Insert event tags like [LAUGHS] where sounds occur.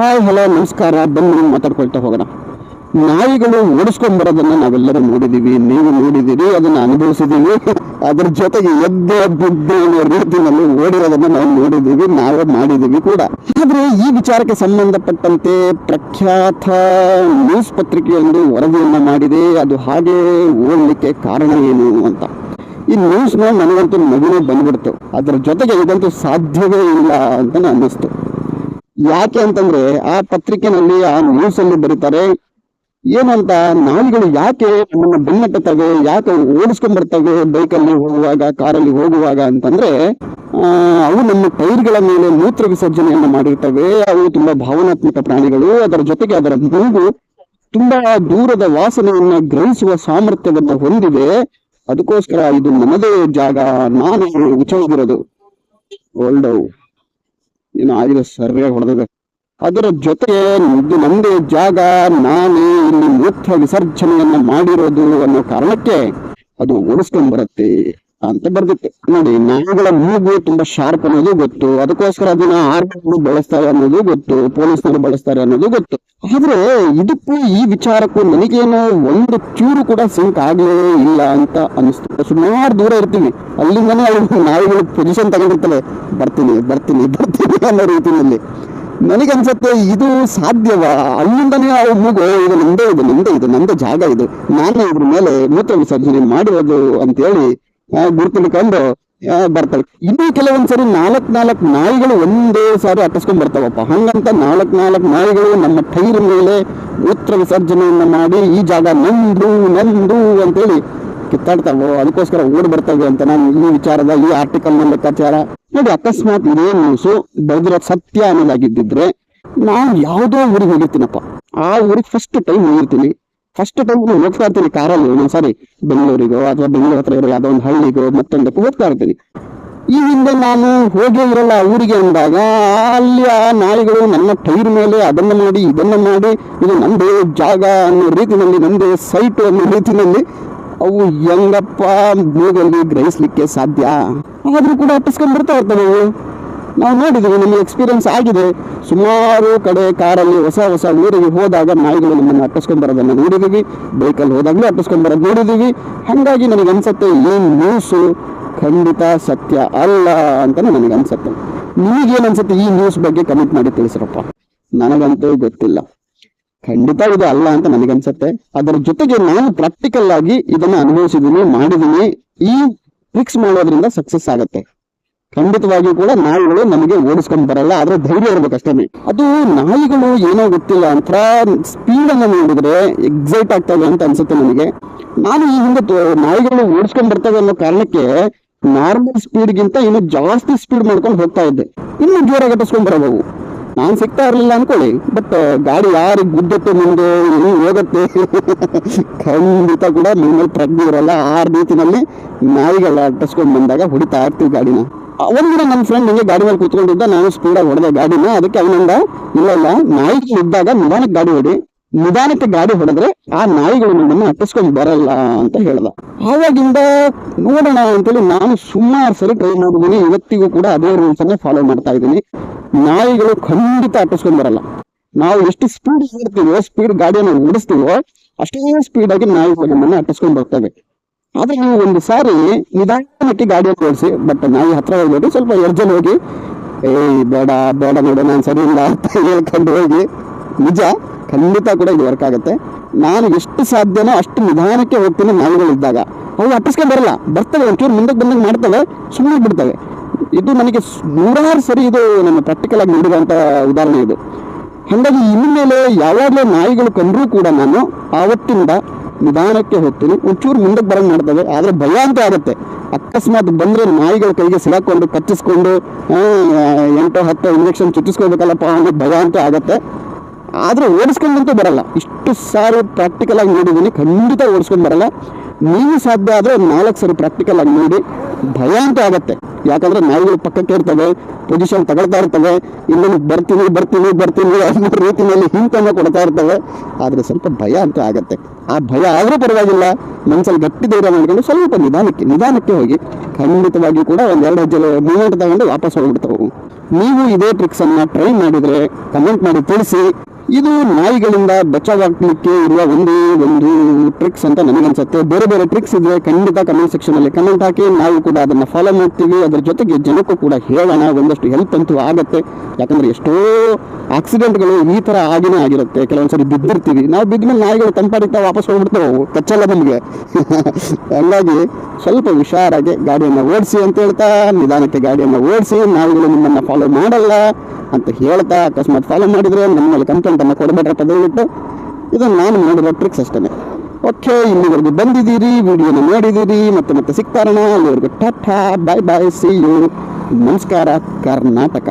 Hi, hello, ನಮಸ್ಕಾರ. ಬನ್ನಿ ಮಾತಾಡ್ಕೊಳ್ತಾ ಹೋಗೋಣ. ನಾಯಿಗಳು ಓಡಿಸ್ಕೊಂಡ್ ಬರೋದನ್ನ ನಾವೆಲ್ಲರೂ ನೋಡಿದೀವಿ. ನೀವು ನೋಡಿದ್ದೀರಿ ಅದನ್ನ ಅನುಭವಿಸಿದೀವಿ. ಅದ್ರ ಜೊತೆಗೆ ಎದ್ದು ಬಿದ್ದು ಅನ್ನೋ ರೀತಿಯಲ್ಲಿ ಓಡಿರೋದನ್ನ ನಾವು ನೋಡಿದೀವಿ, ನಾವೇ ಮಾಡಿದೀವಿ ಕೂಡ. ಆದರೆ ಈ ವಿಚಾರಕ್ಕೆ ಸಂಬಂಧಪಟ್ಟಂತೆ ಪ್ರಖ್ಯಾತ ನ್ಯೂಸ್ ಪತ್ರಿಕೆಯೊಂದು ವರದಿಯನ್ನು ಮಾಡಿದೆ. ಅದು ಹಾಗೆ ಓಡಲಿಕ್ಕೆ ಕಾರಣ ಏನು ಅಂತ. ಈ ನ್ಯೂಸ್ನ ನನಗಂತೂ ನಗುನೇ ಬಂದ್ಬಿಡ್ತು. ಅದರ ಜೊತೆಗೆ ಇದಂತೂ ಸಾಧ್ಯವೇ ಇಲ್ಲ ಅಂತ ಅನ್ನಿಸ್ತು. ಯಾಕೆ ಅಂತಂದ್ರೆ ಆ ಪತ್ರಿಕೆನಲ್ಲಿ ಆ ನ್ಯೂಸ್ ಅಲ್ಲಿ ಬರೀತಾರೆ ಏನಂತ ನಾಯಿಗಳು ಯಾಕೆ ನಮ್ಮನ್ನ ಬೆನ್ನಟ್ಟತ್ತವೆ ಯಾಕೆ ಓಡಿಸ್ಕೊಂಡ್ ಬರ್ತವೆ ಬೈಕಲ್ಲಿ ಹೋಗುವಾಗ ಕಾರಲ್ಲಿ ಹೋಗುವಾಗ ಅಂತಂದ್ರೆ ಆ, ಅವು ನಮ್ಮ ಟೈರ್ಗಳ ಮೇಲೆ ಮೂತ್ರ ವಿಸರ್ಜನೆಯನ್ನು ಮಾಡಿರ್ತವೆ ಅವು ತುಂಬಾ ಭಾವನಾತ್ಮಕ ಪ್ರಾಣಿಗಳು ಅದರ ಜೊತೆಗೆ ಅದರ ಮೂಗು ತುಂಬಾ ದೂರದ ವಾಸನೆಯನ್ನ ಗ್ರಹಿಸುವ ಸಾಮರ್ಥ್ಯವನ್ನು ಹೊಂದಿದೆ. ಅದಕ್ಕೋಸ್ಕರ ಇದು ನನ್ನದೇ ಜಾಗ ನಾನು ಉಚ್ಚೋಗಿರೋದು ಓಲ್ಡ್ ಏನು ಆಗಿದೆ ಸರಿಯಾಗಿ ಹೊಡೆದಿದೆ. ಅದರ ಜೊತೆಗೆ ಇದು ನಂದೇ ಜಾಗ ನಾನೇ ಇಲ್ಲಿ ಮೂತ್ರ ವಿಸರ್ಜನೆಯನ್ನು ಮಾಡಿರೋದು ಅನ್ನೋ ಕಾರಣಕ್ಕೆ ಅದು ಓಡಿಸ್ಕೊಂಡ್ ಬರುತ್ತೆ. ಅಂತ ಬರ್ದಿತ್ತು. ನೋಡಿ ನಾಯಿಗಳ ಮೂಗು ತುಂಬಾ ಶಾರ್ಪ್ ಅನ್ನೋದು ಗೊತ್ತು. ಅದಕ್ಕೋಸ್ಕರ ಅದನ್ನ ಆರ್ಮಿಗಳು ಬಳಸ್ತಾರೆ ಅನ್ನೋದು ಗೊತ್ತು. ಪೊಲೀಸ್ನವರು ಬಳಸ್ತಾರೆ ಅನ್ನೋದು ಗೊತ್ತು. ಆದ್ರೆ ಇದಕ್ಕೂ ಈ ವಿಚಾರಕ್ಕೂ ನನಗೇನು ಒಂದು ಚೂರು ಕೂಡ ಸಿಂಕ್ ಆಗ್ಲೇ ಇಲ್ಲ ಅಂತ ಅನಿಸ್ತು ಸುಮಾರು ದೂರ ಇರ್ತೀವಿ ಅಲ್ಲಿಂದನೇ ಅವು ನಾಯಿಗಳು ಪೊಸಿಷನ್ ತಗೊಂಡಿರ್ತವೆ ಬರ್ತೀನಿ ಬರ್ತೀನಿ ಬರ್ತೀನಿ ಅನ್ನೋ ರೀತಿಯಲ್ಲಿ. ನನಗನ್ಸತ್ತೆ ಇದು ಸಾಧ್ಯವಾ? ಅಲ್ಲಿಂದನೇ ಅವು ಮೂಗು ಇದು ನಂದೇ ಇದು ನಂದೇ ಇದು ನಂದ ಜಾಗ ಇದು. ನಾನೇ ಇದ್ರ ಮೇಲೆ ಮೂತ್ರ ವಿಸರ್ಜನೆ ಮಾಡಿರೋದು ಅಂತೇಳಿ ಆ, ಗುರುತಿಡ್ಕೊಂಡು ಬರ್ತಾಳೆ. ಇನ್ನು ಕೆಲವೊಂದ್ಸರಿ ನಾಲ್ಕ್ ನಾಲ್ಕ್ ನಾಯಿಗಳು ಒಂದೇ ಸಾರಿ ಅಟ್ಟಿಸ್ಕೊಂಡ್ ಬರ್ತಾವಪ್ಪ. ಹಂಗಂತ ನಾಲ್ಕ್ ನಾಲ್ಕ್ ನಾಯಿಗಳು ನಮ್ಮ ಟೈರ್ ಮೇಲೆ ಮೂತ್ರ ವಿಸರ್ಜನೆಯನ್ನ ಮಾಡಿ ಈ ಜಾಗ ನಂದು ನಂದು ಅಂತೇಳಿ ಕಿತ್ತಾಡ್ತಾವೋ. ಅದಕ್ಕೋಸ್ಕರ ಓಡ್ ಬರ್ತವೆ ಅಂತ ನಾನು ಈ ವಿಚಾರದ ಈ ಆರ್ಟಿಕಲ್ನ ಲೆಕ್ಕಾಚಾರ. ನೋಡಿ, ಅಕಸ್ಮಾತ್ ಇದೇ ನ್ಯೂಸು ಬೆಳೆದಿರೋ ಸತ್ಯ ಅನ್ನೋದಾಗಿದ್ದಿದ್ರೆ, ನಾನು ಯಾವುದೋ ಊರಿಗೆ ಹೋಗಿರ್ತೀನಪ್ಪ. ಆ ಊರಿಗೆ ಫಸ್ಟ್ ಟೈಮ್ ಹೋಗಿರ್ತೀನಿ. ಫಸ್ಟ್ ಟೈಮ್ ಹೋಗ್ತಾ ಇರ್ತೀನಿ ಕಾರಲ್ಲಿ ಒಂದೊಂದು ಸಾರಿ ಬೆಂಗಳೂರಿಗೋ ಅಥವಾ ಬೆಂಗಳೂರು ಹತ್ರ ಇರೋ ಯಾವ್ದೋ ಒಂದು ಹಳ್ಳಿಗೋ ಮತ್ತೊಂದಕ್ಕೂ ಹೋಗ್ತಾ ಇರ್ತೀನಿ. ಈ ಹಿಂದೆ ನಾನು ಹೋಗೇ ಇರಲ್ಲ ಊರಿಗೆ ಅಂದಾಗ, ಅಲ್ಲಿ ಆ ನಾಯಿಗಳು ನನ್ನ ಟೈರ್ ಮೇಲೆ ಅದನ್ನು ಮಾಡಿ, ಇದನ್ನು ಮಾಡಿ, ಇದು ನಂದೇ ಜಾಗ ಅನ್ನೋ ರೀತಿಯಲ್ಲಿ ನಂದೇ ಸೈಟು ಅನ್ನೋ ರೀತಿಯಲ್ಲಿ ಅವು ಹೆಂಗಪ್ಪ ಮೂಗಲ್ಲಿ ಗ್ರಹಿಸ್ಲಿಕ್ಕೆ ಸಾಧ್ಯ? ಆದ್ರೂ ಕೂಡ ಅಟ್ಟಿಸ್ಕೊಂಡ್ ಬರ್ತಾ ಇರ್ತವೆ. ಅವು ನಾವು ನೋಡಿದ್ದೀವಿ, ನಮಗೆ ಎಕ್ಸ್ಪೀರಿಯನ್ಸ್ ಆಗಿದೆ. ಸುಮಾರು ಕಡೆ ಕಾರಲ್ಲಿ ಹೊಸ ಹೊಸ ನೀರಿಗೆ ಹೋದಾಗ ನಾಯಿಗಳು ನಮ್ಮನ್ನು ಅಟ್ಟಿಸ್ಕೊಂಡು ಬರೋದನ್ನು ನೋಡಿದ್ದೀವಿ. ಬೈಕಲ್ಲಿ ಹೋದಾಗಲೂ ಅಟ್ಟಿಸ್ಕೊಂಡು ಬರೋದು ನೋಡಿದೀವಿ ಹಾಗಾಗಿ ನನಗೆ ಅನಿಸುತ್ತೆ, ಈ ನ್ಯೂಸು ಖಂಡಿತ ಸತ್ಯ ಅಲ್ಲ ಅಂತಲೇ ನನಗೆ ಅನಿಸುತ್ತೆ. ನಿಮಗೇನು ಅನಿಸುತ್ತೆ? ಈ ನ್ಯೂಸ್ ಬಗ್ಗೆ ಕಮೆಂಟ್ ಮಾಡಿ ತಿಳಿಸ್ರಪ್ಪ. ನನಗಂತೂ ಗೊತ್ತಿಲ್ಲ. ಖಂಡಿತ ಇದು ಅಲ್ಲ ಅಂತ ನನಗನ್ಸುತ್ತೆ ಅದರ ಜೊತೆಗೆ ನಾನು ಪ್ರಾಕ್ಟಿಕಲ್ ಆಗಿ ಇದನ್ನ ಅನುಭವಿಸಿದೀನಿ ಮಾಡಿದ್ದೀನಿ ಈ ಟ್ರಿಕ್ಸ್ ಮಾಡೋದ್ರಿಂದ ಸಕ್ಸಸ್ ಆಗತ್ತೆ. ಖಂಡಿತವಾಗಿಯೂ ಕೂಡ ನಾಯಿಗಳು ನಮಗೆ ಓಡಿಸ್ಕೊಂಡ್ ಬರಲ್ಲ, ಆದ್ರೆ ಧೈರ್ಯ ಇರ್ಬೇಕಷ್ಟೇ ಅದು ನಾಯಿಗಳು ಏನೋ ಗೊತ್ತಿಲ್ಲ ಅಂತ ಸ್ಪೀಡ್ ಅನ್ನ ನೋಡಿದ್ರೆ ಎಕ್ಸೈಟ್ ಆಗ್ತವೆ ಅಂತ ಅನ್ಸುತ್ತೆ ನನಗೆ ನಾನು ಈ ಹಿಂದೆ ನಾಯಿಗಳು ಓಡಿಸ್ಕೊಂಡ್ ಬರ್ತವೆ ಅನ್ನೋ ಕಾರಣಕ್ಕೆ ನಾರ್ಮಲ್ ಸ್ಪೀಡ್ಗಿಂತ ಇನ್ನು ಜಾಸ್ತಿ ಸ್ಪೀಡ್ ಮಾಡ್ಕೊಂಡು ಹೋಗ್ತಾ ಇದ್ದೆ. ಇನ್ನು ಜೋರಾಗಿ ಕಟ್ಟಿಸ್ಕೊಂಡ್ ಬರಬಹುದು. ನಾನ್ ಸಿಗ್ತಾ ಇರ್ಲಿಲ್ಲ ಅನ್ಕೊಳ್ಳಿ ಬಟ್ ಗಾಡಿ ಯಾರಿಗೆ ಗುದ್ದತ್ತೆ ಮುಂದೆ ಏನು ಹೋಗತ್ತೆ? [LAUGHS] ಖಂಡಿತ ಕೂಡ ನಿಮ್ಮಲ್ಲಿ ಪ್ರಜ್ಞೆ ಇರಲ್ಲ. ಆ ರೀತಿನಲ್ಲಿ ನಾಯಿಗಳ ಅಟ್ಟಿಸ್ಕೊಂಡ್ ಬಂದಾಗ ಹೊಡಿತಾ ಇರ್ತೀವಿ ಗಾಡಿನ. ಒಂದಿನ ನನ್ನ ಫ್ರೆಂಡ್ ಹಿಂಗೆ ಗಾಡಿ ಮೇಲೆ ಕೂತ್ಕೊಂಡಿದ್ದ, ನಾನು ಸ್ಪೀಡಾಗಿ ಹೊಡೆದೆ ಗಾಡಿನ, ಅದಕ್ಕೆ ಅವನಿಂದ, ಇಲ್ಲ ಇಲ್ಲ, ನಾಯಿಗಳು ಇದ್ದಾಗ ನಿಧಾನಕ್ಕೆ ಗಾಡಿ ಹೊಡಿ, ನಿಧಾನಕ್ಕೆ ಗಾಡಿ ಹೊಡೆದ್ರೆ ಆ ನಾಯಿಗಳು ನಮ್ಮನ್ನು ಅಟ್ಟಿಸ್ಕೊಂಡು ಬರಲ್ಲ ಅಂತ ಹೇಳ್ದ. ಆವಾಗಿಂದ ನೋಡೋಣ ಅಂತೇಳಿ ನಾನು ಸುಮಾರು ಸರಿ ಟ್ರೈ ಮಾಡಿದ್ದೀನಿ ಇವತ್ತಿಗೂ ಕೂಡ ಅದೇ ರೂಲ್ಸ್ ಅನ್ನೇ ಫಾಲೋ ಮಾಡ್ತಾ ಇದ್ದೀನಿ ನಾಯಿಗಳು ಖಂಡಿತ ಅಟ್ಟಿಸ್ಕೊಂಡು ಬರಲ್ಲ. ನಾವು ಎಷ್ಟು ಸ್ಪೀಡ್ ಇರ್ತೀವೋ ಸ್ಪೀಡ್ ಗಾಡಿಯನ್ನು ಓಡಿಸ್ತೀವೋ, ಅಷ್ಟೇ ಸ್ಪೀಡ್ ಆಗಿ ನಾಯಿಗಳು ನಮ್ಮನ್ನು ಅಟ್ಟಿಸ್ಕೊಂಡು ಬರ್ತವೆ. ಆದ್ರೆ ನೀವು ಒಂದು ಸಾರಿ ನಿಧಾನಕ್ಕೆ ಗಾಡಿಯನ್ನು ಓಡಿಸಿ ಬಟ್ ನಾಯಿ ಹತ್ರ ಹೋಗ್ಬೇಡಿ ಸ್ವಲ್ಪ ಎರ್ಜಲ್ ಹೋಗಿ ಏಯ್ ಬೇಡ ಬೇಡ ನೋಡು, ನಾನು ಸರಿ ಇಲ್ಲ ಅಂತ ಹೇಳ್ಕೊಂಡು ಹೋಗಿ, ನಿಜ, ಖಂಡಿತ ಕೂಡ ಇದು ವರ್ಕ್ ಆಗುತ್ತೆ. ನಾನು ಎಷ್ಟು ಸಾಧ್ಯನೋ ಅಷ್ಟು ನಿಧಾನಕ್ಕೆ ಹೋಗ್ತೀನಿ ನಾಯಿಗಳು ಇದ್ದಾಗ. ಅವು ಅಟ್ಟಿಸ್ಕೊಂಡ್ ಬರಲ್ಲ, ಬರ್ತವೆ, ಒಂಚೂರು ಮುಂದಕ್ಕೆ ಬಂದಂಗೆ ಮಾಡ್ತವೆ ಸುಮ್ಮನೆ ಬಿಡ್ತವೆ ಇದು ನನಗೆ ನೂರಾರು ಸರಿ ಇದು ನನ್ನ ಪ್ರಾಕ್ಟಿಕಲ್ ಆಗಿ ನೋಡಿರುವಂತ ಉದಾಹರಣೆ ಇದು. ಹಾಗಾಗಿ ಇನ್ಮೇಲೆ ಯಾವಾಗಲೂ ನಾಯಿಗಳು ಕಂಡರೂ ಕೂಡ ನಾನು, ಆವತ್ತಿಂದ ನಿಧಾನಕ್ಕೆ ಹೋಗ್ತೀನಿ ಒಂಚೂರು ಮುಂದಕ್ಕೆ ಬರಂಗ್ ಮಾಡ್ತವೆ. ಆದರೆ ಭಯ ಅಂತ ಆಗುತ್ತೆ. ಅಕಸ್ಮಾತ್ ಬಂದರೆ ನಾಯಿಗಳ ಕೈಗೆ ಸಿಗಾಕೊಂಡು ಕಚ್ಚಿಸ್ಕೊಂಡು ಎಂಟೋ ಹತ್ತೋ ಇಂಜೆಕ್ಷನ್ ಚುಚ್ಚಿಸ್ಕೋಬೇಕಲ್ಲಪ್ಪ ಅನ್ನೋ ಭಯ ಅಂತ ಆಗುತ್ತೆ. ಆದರೆ ಓಡಿಸ್ಕೊಂಡಂತೂ ಬರಲ್ಲ. ಇಷ್ಟು ಸಾರಿ ಪ್ರಾಕ್ಟಿಕಲ್ ಆಗಿ ನೋಡಿದ್ದೀನಿ. ಖಂಡಿತ ಓಡಿಸ್ಕೊಂಡು ಬರಲ್ಲ. ನೀವು ಸಾಧ್ಯ ಆದರೆ ನಾಲ್ಕು ಸಾರಿ ಪ್ರಾಕ್ಟಿಕಲ್ ಆಗಿ ನೋಡಿ. ಭಯ ಅಂತ ಆಗತ್ತೆ. ಯಾಕಂದ್ರೆ ನಾಯಿಗಳು ಪಕ್ಕಕ್ಕೆ ಇರ್ತವೆ ಪೊಸಿಷನ್ ತಗೊಳ್ತಾ ಇರ್ತವೆ ಇಲ್ಲಿ ಬರ್ತೀನಿ ಬರ್ತೀನಿ ಬರ್ತೀನಿ ಅನ್ನೋ ರೀತಿಯಲ್ಲಿ ಹಿಂತನ್ನು ಕೊಡ್ತಾ ಇರ್ತವೆ. ಆದರೆ ಸ್ವಲ್ಪ ಭಯ ಅಂತ ಆಗತ್ತೆ. ಆ ಭಯ ಆದರೂ ಪರವಾಗಿಲ್ಲ, ಮನ್ಸಲ್ಲಿ ಗಟ್ಟಿ ಧೈರ್ಯ ಮಾಡ್ಕೊಂಡು ಸ್ವಲ್ಪ ನಿಧಾನಕ್ಕೆ ನಿಧಾನಕ್ಕೆ ಹೋಗಿ. ಖಂಡಿತವಾಗಿ ಕೂಡ ಒಂದ್ ಎರಡು ಹೆಜ್ಜೆ ಮೂಮೆಂಟ್ ತಗೊಂಡು ವಾಪಸ್ ಹೋಗ್ಬಿಡ್ತಾವೆ. ನೀವು ಇದೇ ಟ್ರಿಕ್ಸನ್ನು ಟ್ರೈ ಮಾಡಿದರೆ ಕಮೆಂಟ್ ಮಾಡಿ ತಿಳಿಸಿ. ಇದು ನಾಯಿಗಳಿಂದ ಬಚಾವಾಗಲಿಕ್ಕೆ ಇರುವ ಒಂದು ಒಂದು ಟ್ರಿಕ್ಸ್ ಅಂತ ನನಗನ್ಸುತ್ತೆ. ಬೇರೆ ಬೇರೆ ಟ್ರಿಕ್ಸ್ ಇದ್ರೆ ಖಂಡಿತ ಕಮೆಂಟ್ ಸೆಕ್ಷನಲ್ಲಿ ಕಮೆಂಟ್ ಹಾಕಿ. ನಾವು ಕೂಡ ಅದನ್ನ ಫಾಲೋ ಮಾಡ್ತೀವಿ. ಅದ್ರ ಜೊತೆಗೆ ಜನಕ್ಕೂ ಕೂಡ ಹೇಳೋಣ. ಒಂದಷ್ಟು ಹೆಲ್ಪ್ ಅಂತೂ ಆಗುತ್ತೆ. ಯಾಕಂದ್ರೆ ಎಷ್ಟೋ ಆಕ್ಸಿಡೆಂಟ್ಗಳು ಈ ತರ ಆಗಿನೇ ಆಗಿರುತ್ತೆ. ಕೆಲವೊಂದ್ಸರಿ ಬಿದ್ದಿರ್ತೀವಿ. ನಾವು ಬಿದ್ದ ಮೇಲೆ ನಾಯಿಗಳು ತಂಪಾಡಿತಾ ವಾಪಸ್ ಹೋಗ್ಬಿಡ್ತಾವೆ. ಕಚ್ಚಲ್ಲ ನಮಗೆ. [LAUGHS] ಹಂಗಾಗಿ ಸ್ವಲ್ಪ ಹುಷಾರಾಗಿ ಗಾಡಿಯನ್ನು ಓಡಿಸಿ ಅಂತ ಹೇಳ್ತಾ, ನಿಧಾನಕ್ಕೆ ಗಾಡಿಯನ್ನು ಓಡಿಸಿ ನಾವುಗಳು ನಿಮ್ಮನ್ನು ಫಾಲೋ ಮಾಡಲ್ಲ ಅಂತ ಹೇಳ್ತಾ, ಅಕಸ್ಮಾತ್ ಫಾಲೋ ಮಾಡಿದರೆ ನಮ್ಮ ಮೇಲೆ ಕಂಪ್ಲೇಂಟನ್ನು ಕೊಡಬೇಡ್ರಪ್ಪ ದಯವಿಟ್ಟು ಇದು ನಾನು ಮಾಡಿರೋ ಟ್ರಿಕ್ಸ್ ಅಷ್ಟೇ ಓಕೆ ಇಲ್ಲಿವರೆಗೂ ಬಂದಿದ್ದೀರಿ, ವಿಡಿಯೋನ ನೋಡಿದ್ದೀರಿ, ಮತ್ತೆ ಮತ್ತೆ ಸಿಗ್ತಾರಣ ಅಲ್ಲಿವರೆಗೂ tata bye bye see you ನಮಸ್ಕಾರ, ಕರ್ನಾಟಕ.